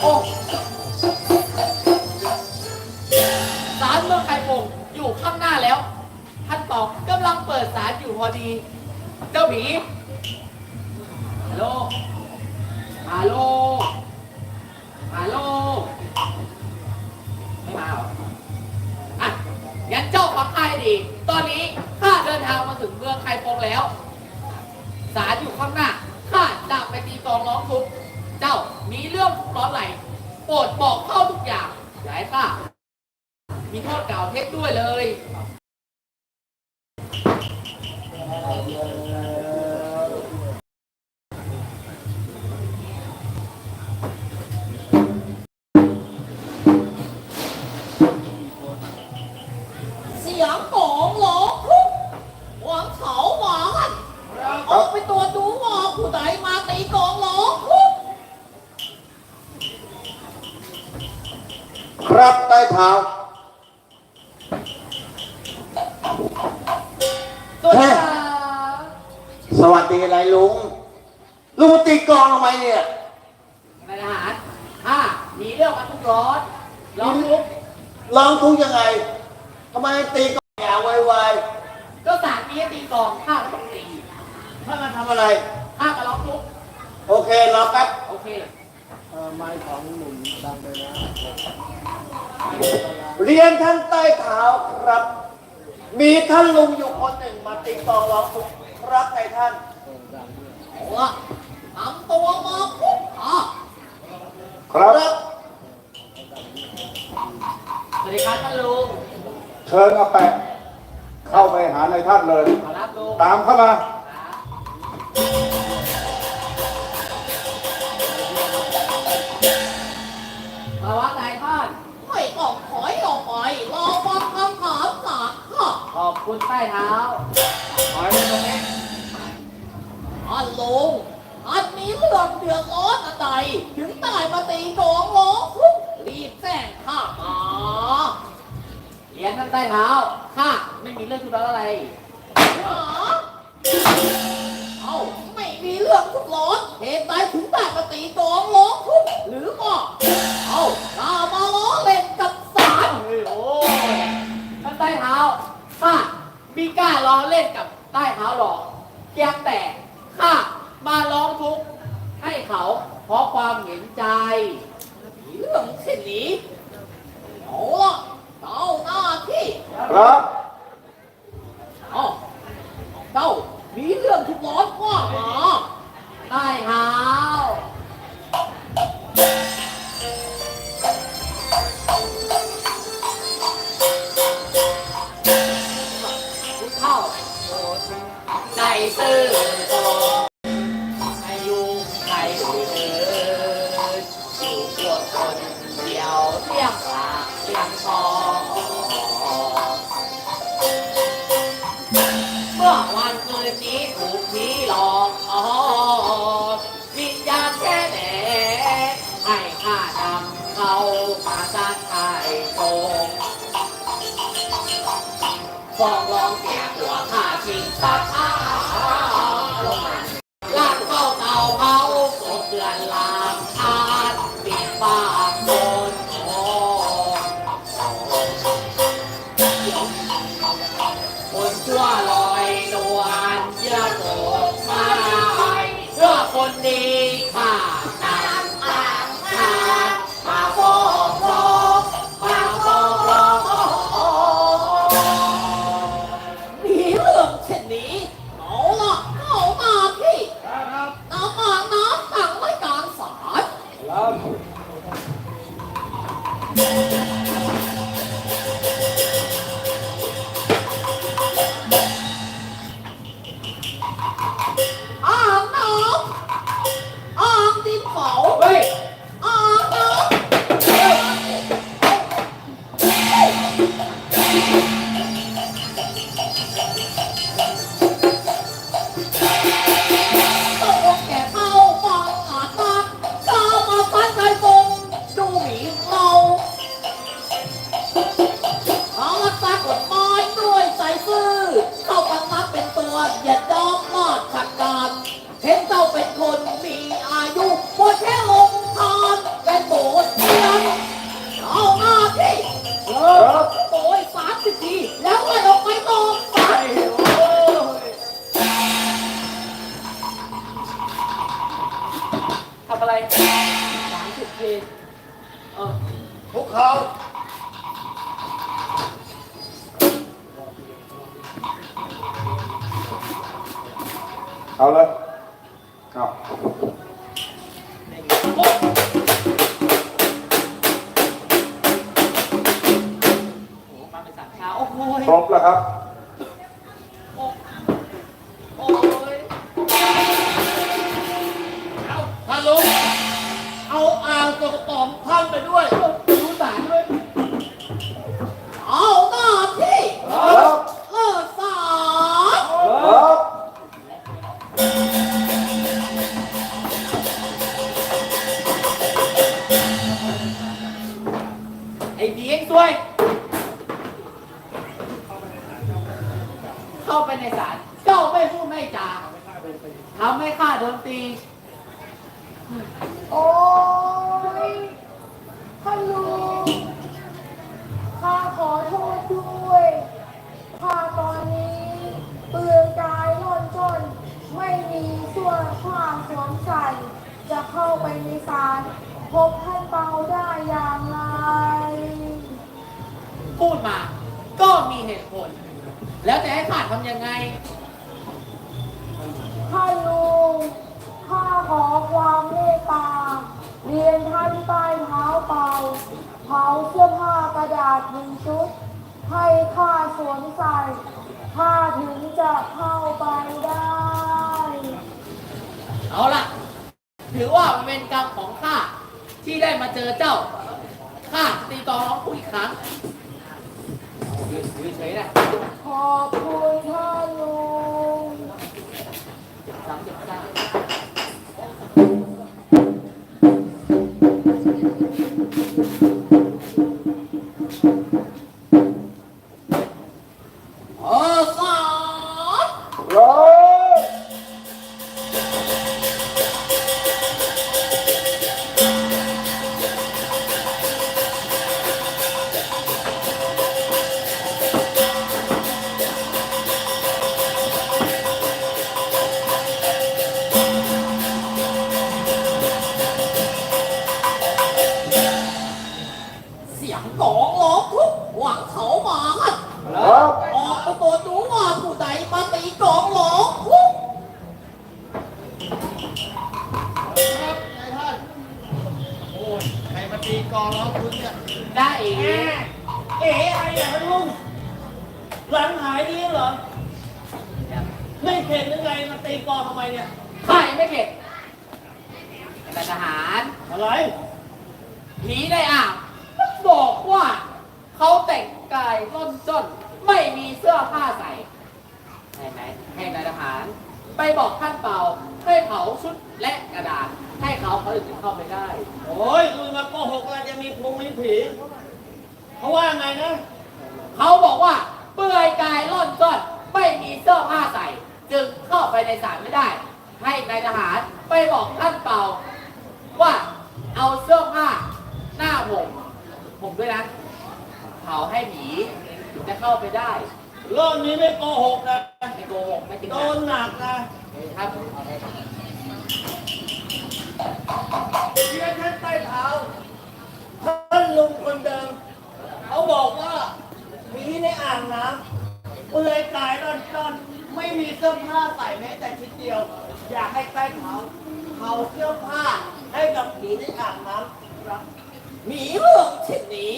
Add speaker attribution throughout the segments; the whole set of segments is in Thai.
Speaker 1: โอ้ศาลเมืองไทยกงอยู่ข้างหน้าแล้ว ท่านต่อกำลังเปิดศาลอยู่พอดี เจ้าหมีฮัลโหลฮัลโหลฮัลโหลไม่มาหรออะงั้นเจ้าฟังข้าให้ดี ตอนนี้ข้าเดินทางมาถึงเมืองไคฟงแล้ว ศาลอยู่ข้างหน้า ข้าจะไปตีกองร้องทุกข์เจ้ามีเรื่องร้อนไหล โปรดบอกเข้าทุกอย่างอย่าให้ข้ามีโทษกล่าวเท็จด้วยเลย เรี
Speaker 2: ย
Speaker 1: นท่านใต้
Speaker 2: เท้าครับ มีท่านลุงอยู่คนหนึ่งมาตีกลองร้องทุกข์ครับในท่าน
Speaker 1: เอาละทำตัวมาปุ๊บอะ
Speaker 2: ครับ
Speaker 1: สวัสดีครับท่านลุง
Speaker 3: เชิญอาแปะเข้าไปหาในท่านเลย
Speaker 1: ขอรับลุง
Speaker 3: ตามเข้ามา
Speaker 1: มา ข้าขอบคุณใต้เท้าถอยไปตรงนี้ท่านลุงอันนี้เรื่องเดือดร้อนอะไรถึงตายมาตีกลองร้องทุกข์รีบแจ้งข้ามาเรียนท่านใต้เท้าข้าไม่มีเรื่องทุรนอะไรหาเอ้าไม่มีเรื่องทุกข์ร้อนเหตุใดถึงได้มาตีกลองร้องทุกข์หรือก็เอ้าข้ามาล้อเล่นกับสารเฮ้ยโอ้ท่านใต้เท้า ข้ามีกล้าล้อเล่นกับใต้เท้าหรอกเพียงแต่ข้ามาร้องทุกข์ให้เขาเพราะความเห็นใจเรื่องเช่นนี้เอาละเอาหน้าที่
Speaker 3: ครับ
Speaker 1: เอาเจ้ามีเรื่องทุกข์ร้อนว่ามาได้หาวทุก ซื่อตรงอายุใครเอ่ยอยู่พวคนเดียวเที่ยงหลักเที่ยงทองเมื่อวันคืนนี้ถูกผีหลอกอ๋อวิญญาณแค่แหนให้ข้านำเขามาสร้างไทยโกงฟ้องร้องเสียหัวข้าชิงทรัพย์อ้า ชั่วลอยนวลเยื่อโกรธมาเพื่อคนดี
Speaker 2: เอา
Speaker 1: โอ้มาเป็นสามเช้าโอ้โห
Speaker 3: ครบแล้วครับ
Speaker 1: โอ้ย
Speaker 2: เอาท่านลุงเอาอ่างตัวกระป๋องท่านไปด้
Speaker 1: วย โอ้
Speaker 4: ยท่านลุงข้าขอโทษด้วยข้าตอนนี้เปลือยกายร่อนจน ไม่มีเสื้อผ้าสวมใส่ จะเข้าไปในศาลพบท่านเปาได้อย่างไร
Speaker 1: พูดมาก็มีเหตุผล แล้วจะให้ข้าทำยังไง
Speaker 4: ท่านลุง ขอความเมตตา เรียนท่านใต้เท้าเปาเผาเสื้อผ้ากระดาษหนึ่งชุด ให้ข้าสวมใส่ข้าถึงจะเข้าไปได้
Speaker 1: เอาล่ะถือว่ามันเป็นกรรมของข้าที่ได้มาเจอเจ้า ข้าตีกลองร้องผู้อีกครั้งยืนเฉยๆนะ
Speaker 4: ขอบคุณท่านลุง
Speaker 1: สามสิบเก้า
Speaker 3: Thank you.
Speaker 1: เสียงกลองร้องทุกหวังเขามาฮัด
Speaker 3: ครับ
Speaker 1: ออกมาตัวดูว่าผู้ใดมาตีกลองร้องทุก
Speaker 2: ครับนายท่านโอ้ยใครมาตีกลองร้องคุณเนี่ย
Speaker 1: ได้เอง
Speaker 2: เอ๋อะไรอะท่านลุงหลังหายดีเหรอ ไม่เข็ดหรือไงมาตีกลองทำไมเนี่ย
Speaker 1: ใครไม่เข็ดแต่ทหาร
Speaker 2: อะไร
Speaker 1: ผีได้อ่าง บอกว่าเขาแต่งกายร่อนจ้อนไม่มีเสื้อผ้าใส่ให้ไหมให้นายทหาร ไปบอกท่านเป่าให้เผาชุดและกระดาษ ให้เขาเขาถึงเข้าไปได้
Speaker 2: โอ้ยคุณมาโกหกอะไรจะมีพงมีผีเขาว่าไงนะ
Speaker 1: เขาบอกว่าเปลือยกายร่อนจ้อนไม่มีเสื้อผ้าใส่ จึงเข้าไปในศาลไม่ได้ ให้นายทหารไปบอกท่านเป่าว่าเอาเสื้อผ้าหน้าผม ผมด้วยนะ เผาให้หมีถึงจะเข้าไปได้
Speaker 2: รอบนี้ไม่โกหกนะ
Speaker 1: ไม่โกหกไม่จริง
Speaker 2: โด
Speaker 1: นะ
Speaker 2: นหนักนะ
Speaker 1: ครับ
Speaker 2: เชียร์ท่านใต้เท้าท่านลุงคนเดิมเขาบอกว่าผีในอ่างน้ำเปลือยกายร่อนจ้อนไม่มีเสื้อผ้าใส่แม้แต่ชิ้นเดียว อยากให้ใต้เท้าเขาเสื้อผ้าให้กับผีในอ่างน้ำครับ
Speaker 1: มีเรื่องเช่นนี้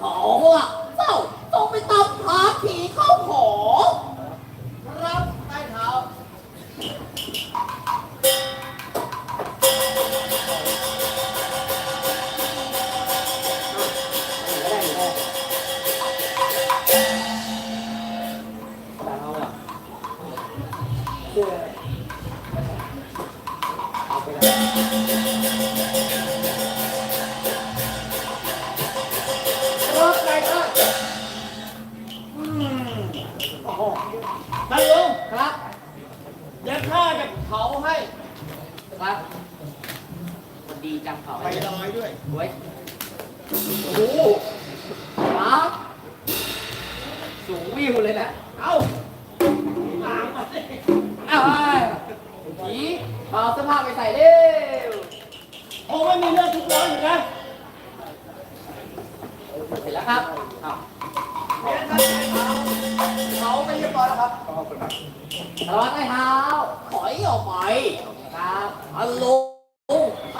Speaker 1: หอว่าเจ้าต้องไปตามหาผีเข้าหอ
Speaker 2: ผี
Speaker 1: เอาเสื้อผ้าไปใส่เร็ว
Speaker 2: คงไม่มีเรื่องทุกข์ร้อนอยู่นะ
Speaker 1: เสร็จแล้ว
Speaker 2: ครับเอาขาไม่เรียบร้อยแล้วครับ
Speaker 1: ตลอดไอ้เท้า
Speaker 5: ถอยออกไป
Speaker 1: ครับ
Speaker 5: อัลโล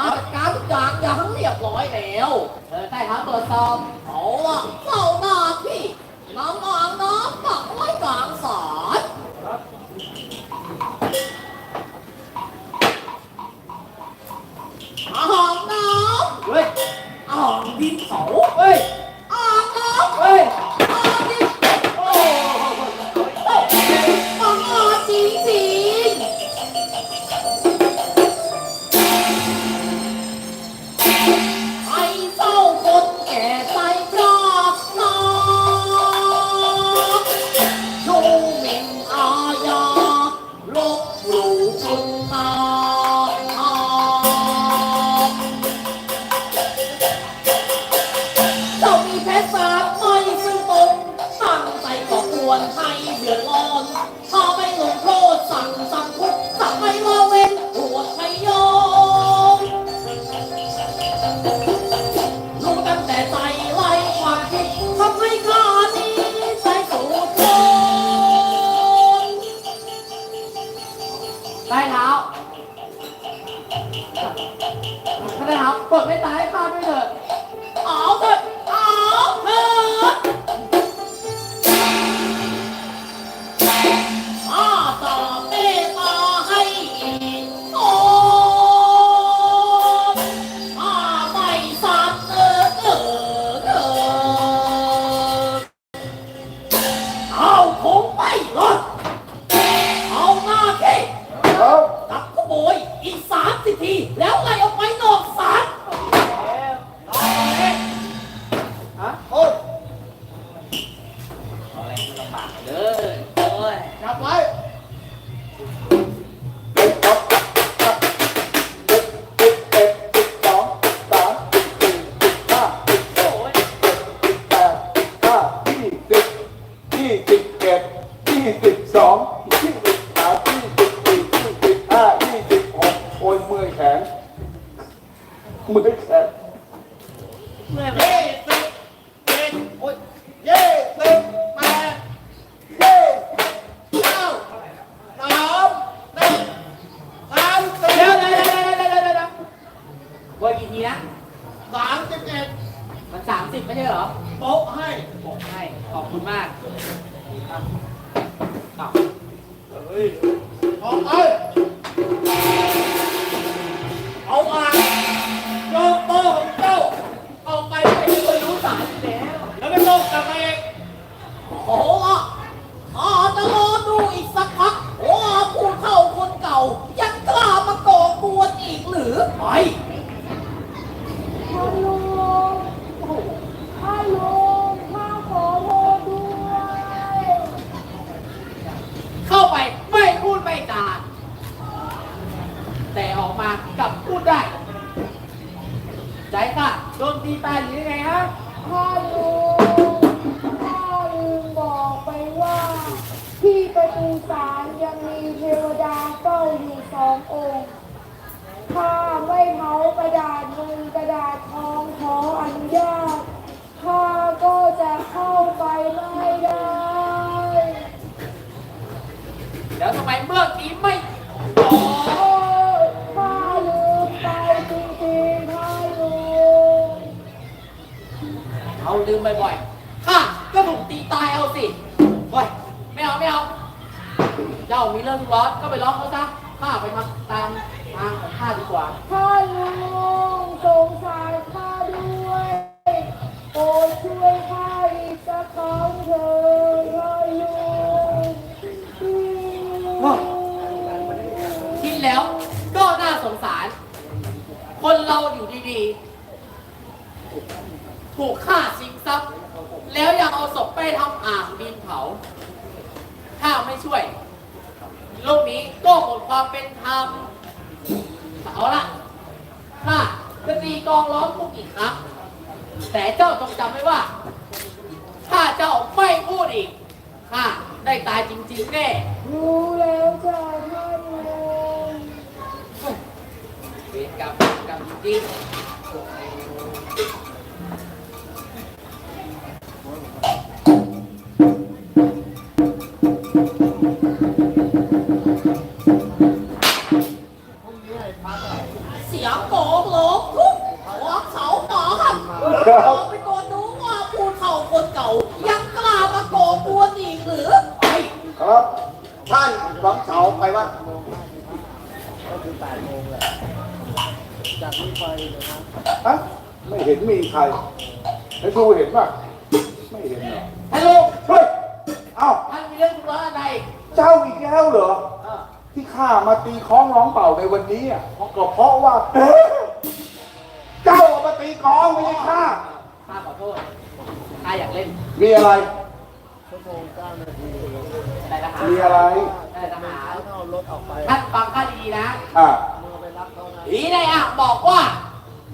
Speaker 5: อาการจากยังเรียบร้อยแล้ว
Speaker 1: เธอใต้เท้าตรวจสอบ
Speaker 5: เอาอะเจ้าหน้าที่น้ำอ่างน้ำปักไว้กลางสา
Speaker 1: ย
Speaker 5: เฮ้
Speaker 1: ย
Speaker 5: ออกดินเสาเฮ้
Speaker 2: ย
Speaker 1: ออกเฮ้ยอ
Speaker 6: อกดิ
Speaker 1: ทำไมครับ
Speaker 2: ก
Speaker 5: ดไม่
Speaker 1: ตายให้
Speaker 4: ข้าด้
Speaker 1: ว
Speaker 4: ย
Speaker 1: เถอะอ๋
Speaker 4: อเกิ
Speaker 1: ด ไม่ช่วย โลกนี้ก็หมดความเป็นธรรมเอาละถ้าจะตีกองร้องพวกอีกครับ แต่เจ้าต้องจำไว้ว่า ถ้าเจ้าไม่พูดอีกข้าได้ตายจริงๆแน่
Speaker 4: รู้แล้วจ้ะท่าน
Speaker 1: เวรกรรมกรรมจริง
Speaker 3: ไปวัดฮะไม่เห็นมีใครไอ้ทูเห็นป่ะ ไม่เห็นเหรอ
Speaker 1: ท่านลุง
Speaker 3: เฮ้ย เอ้า
Speaker 1: ท่านมีเรื่องธุระอะไร
Speaker 3: เจ้าอีกแล้วเหรอ
Speaker 1: เออ
Speaker 3: ที่ข้ามาตีคล้องร้องเป่าในวันนี้อะก็เพราะว่าเอ๊ะเจ้าเอามาตีคล้องไม่ใช่ข้า
Speaker 1: ข้าขอโทษข้าอยากเล่น
Speaker 3: มีอะไร
Speaker 1: แต่ทหาร
Speaker 3: มีอะไร
Speaker 1: แต่ ทหารท่านฟังข้าดีๆนะ
Speaker 3: อะ
Speaker 1: ผีในอ่างบอกว่า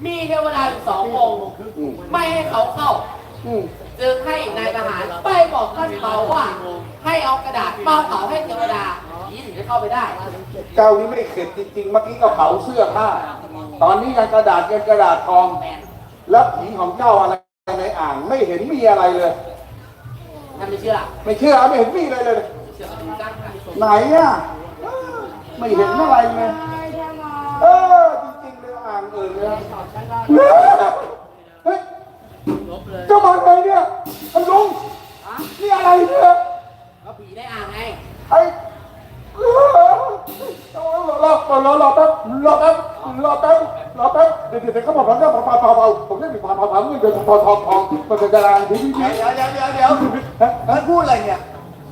Speaker 1: มีเทวดาอยู่สององค์
Speaker 3: อืม
Speaker 1: ไม่ให้เขาเข้า
Speaker 3: อืม
Speaker 1: จึงให้นายทหารไปบอกท่านเผาว่า ให้เอากระดาษมาเผาให้เทวดาผีถึงจะเข้าไปได้
Speaker 3: เจ้านี่ไม่เข็ดจริงๆเมื่อกี้ก็เผาเสื้อผ้าตอนนี้ยังกระดาษยังกระดาษทอง
Speaker 1: แมน
Speaker 3: แล้วผีของเจ้าอะไรในอ่างไม่เห็นมีอะไรเลย
Speaker 1: ท่านไม่เชื่อ
Speaker 3: ไม่เชื่อไม่เห็นมีอะไรเลย
Speaker 1: เชื่อดูจ้างท่าน
Speaker 3: ไหนอะเออไม่เห็นอะไรเลย
Speaker 4: ใช่ไหม
Speaker 3: เออจริงๆเลยอ่างเออเลยเฮ้ยเจ้ามาไงเนี่ยท่านลุงนี่อะไรเนี่ย
Speaker 1: ก็ผีในอ่างไง
Speaker 3: ไอ้เออรอรอรอรอแป๊บรอแป๊บรอแป๊บรอแป๊บเดี๋ยวเดี๋ยวเขาบอกว่าเนี่ยพอพอพอพอผมเล่นมีพอพอพอเงินเดือนทองทองทองมันจะดารางทีทีที
Speaker 2: เดี๋ยวเดี๋ยวเดี๋ยวเดี๋ยวท่านพูดอะไรเนี่ย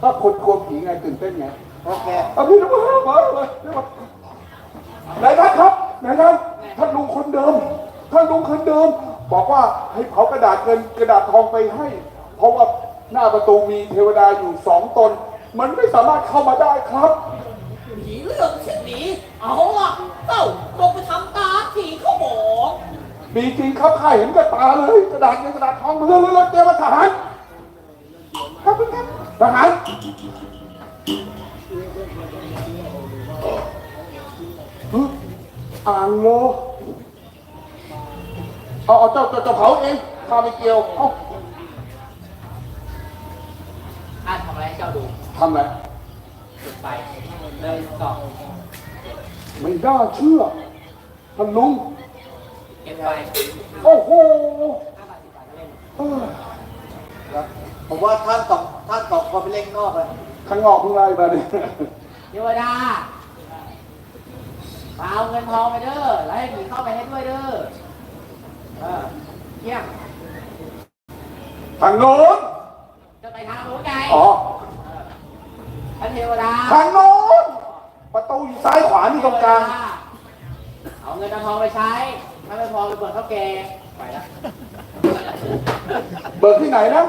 Speaker 3: ถ้าคนกลัวผีไงตื่นเต้นไง
Speaker 2: โอเค
Speaker 3: เอาพี่น้ำมามาเลยไหนท่านครับไหนท่านท่านลุงคนเดิม ท่านลุงคนเดิม บอกว่าให้เผากระดาษเงินกระดาษทองไปให้ เพราะว่าหน้าประตูมีเทวดาอยู่สองตน มันไม่สามารถเข้ามาได้ครับ
Speaker 6: ผีเรื่องเช่นนี้ เอาล่ะเจ้าลงไปทำตามที่เขาบอก
Speaker 3: มีจริงครับข้าเห็นกับตาเลย กระดาษเงินกระดาษทองมาเรื่อยๆเตรียมมาทหารครับคุณครับ ทหารฮึอ่างโลเอาเอาเจ้าเจ้าเจ้าเผาเองข้าไม่เกี่ยวเอา
Speaker 1: ท่านทำอะไรให้เจ้าดู
Speaker 3: ทำไง
Speaker 1: จุดไฟเลยสอง
Speaker 3: ไม่น่าเชื่อท่านลุง
Speaker 1: เก็บไฟ
Speaker 3: โอ้โห
Speaker 1: ห้าบาทสิบบาทก็เล่น
Speaker 3: เออ
Speaker 2: ผมว่าท่านสอ ล่นนอกเลย
Speaker 3: ข้างนอกเพิ่งไล่มาเนี่ย
Speaker 1: เทวดามาเอาเงินทองไปเด้อแล้วให้ผีเข้าไปให้ด้วยเด้อเออเที่ยง
Speaker 3: ทางโน้น
Speaker 1: จะไปทางนู้นไง
Speaker 3: อ๋อ
Speaker 1: ท่านเทวดา
Speaker 3: ทางโน้นประตูอยู่ซ้ายขวานี่ตรงกลาง
Speaker 1: เอาเงินเอาทองไปใช้ ถ้าไม่พอไปเปิดข้าวแกงไปละ
Speaker 3: เบิกที่ไหนนะ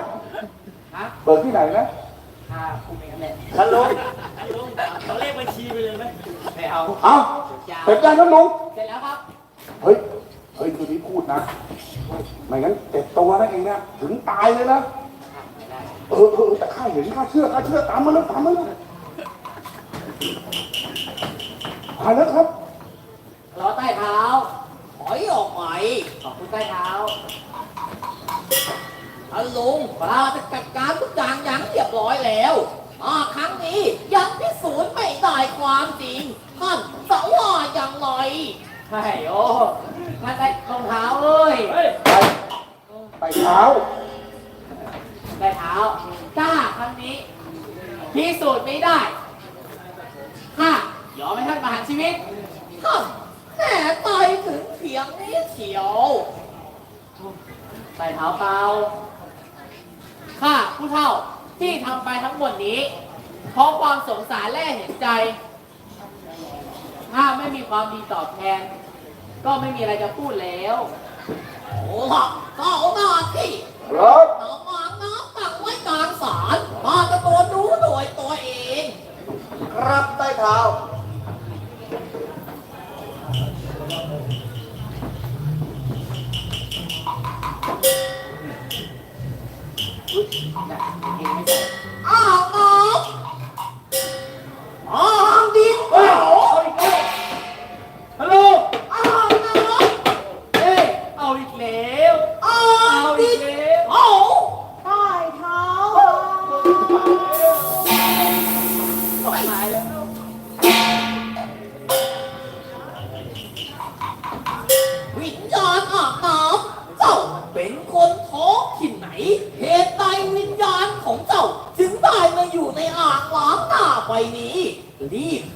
Speaker 1: ฮะ
Speaker 3: เบิกที่ไหนนะ
Speaker 1: ถ้าคุณเป็นกันเลย
Speaker 2: ท่านลุง
Speaker 1: เขาเลขบัญชีไปเลยไหมไม่เอา
Speaker 3: เอาเสร็จยังท่านลุง
Speaker 1: เสร็จแล้วครับ
Speaker 3: เฮ้ย เฮ้ยคืนนี้พูดนะ ไม่งั้นเจ็บตัวนะเองนะ ถึงตายเลยนะ เออเออแต่ข้าเห็นข้าเชื่อข้าเชื่อตามมาแล้วตามมาแล้วผ่านแล้วครับ
Speaker 1: รอใต้เท้า
Speaker 6: ถอยออกไป
Speaker 1: ขอบคุณใต้เท้า
Speaker 6: ท่านลุงเราจะจัดการทุกอย่างอย่างเรียบร้อยแล้วอ่าครั้งนี้ยังพิสูจน์ไม่ได้ความจริงท่านจะว่าอย่างไร
Speaker 1: ใช่โอ้ท่านได้รองเท้าเลย
Speaker 3: ไปไปเท้า
Speaker 1: ได้เท้าถ้าครั้งนี้พิสูจน์ไม่ได้ข้ายอมให้ท่านประหารชีวิต
Speaker 6: ท่านแน่ใจถึงเพียงนี้เฉียว
Speaker 1: ใส่เท้าเปล่า ข้าผู้เฒ่าที่ทำไปทั้งหมดนี้ เพราะความสงสารและเห็นใจ ถ้าไม่มีความดีตอบแทน ก็ไม่มีอะไรจะพูดแล้ว
Speaker 6: โอ้ล่ะก็เอาหน้าที่
Speaker 3: ครับ
Speaker 6: น้ำมาน้ำตักไว้กลางศาลมาตะโกนรู้โดยตัวเอง
Speaker 2: ครับใต้เท้า
Speaker 1: ฮัลโหล
Speaker 6: อ้าว
Speaker 1: เอ้ยเอาอีกแล้ว เอาอีกแล้ว
Speaker 6: เผา
Speaker 4: ใต้เท้า
Speaker 1: ตายแล้ว
Speaker 6: believe